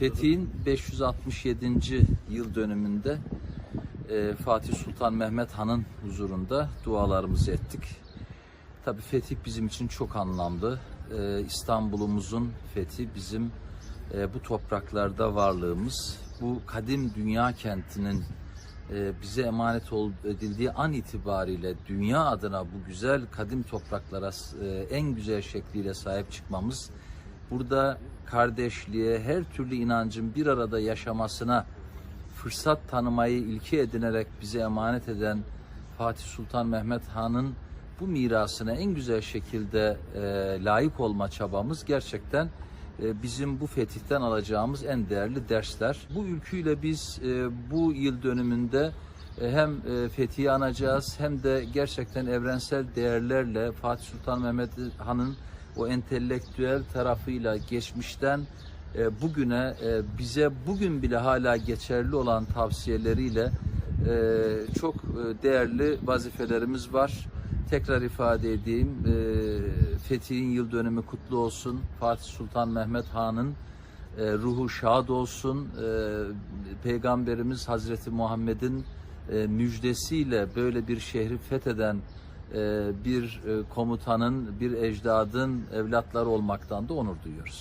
Fetih'in 567. yıl dönümünde e, Fatih Sultan Mehmet Han'ın huzurunda dualarımızı ettik. Tabii fetih bizim için çok anlamlı. E, İstanbul'umuzun fethi bizim e, bu topraklarda varlığımız, bu kadim dünya kentinin bize emanet edildiği an itibariyle dünya adına bu güzel kadim topraklara e, en güzel şekliyle sahip çıkmamız, burada kardeşliğe, her türlü inancın bir arada yaşamasına fırsat tanımayı ilke edinerek bize emanet eden Fatih Sultan Mehmet Han'ın bu mirasına en güzel şekilde e, layık olma çabamız gerçekten e, bizim bu fetihten alacağımız en değerli dersler. Bu ülküyle biz e, bu yıl dönümünde e, hem e, Fethi'yi anacağız hem de gerçekten evrensel değerlerle Fatih Sultan Mehmet Han'ın o entelektüel tarafıyla geçmişten e, bugüne e, bize bugün bile hala geçerli olan tavsiyeleriyle e, çok e, değerli vazifelerimiz var. Tekrar ifade edeyim, Fetih'in yıl dönümü kutlu olsun. Fatih Sultan Mehmet Han'ın e, ruhu şad olsun. E, Peygamberimiz Hazreti Muhammed'in e, müjdesiyle böyle bir şehri fetheden e, bir e, komutanın, bir ecdadın evlatları olmaktan da onur duyuyoruz.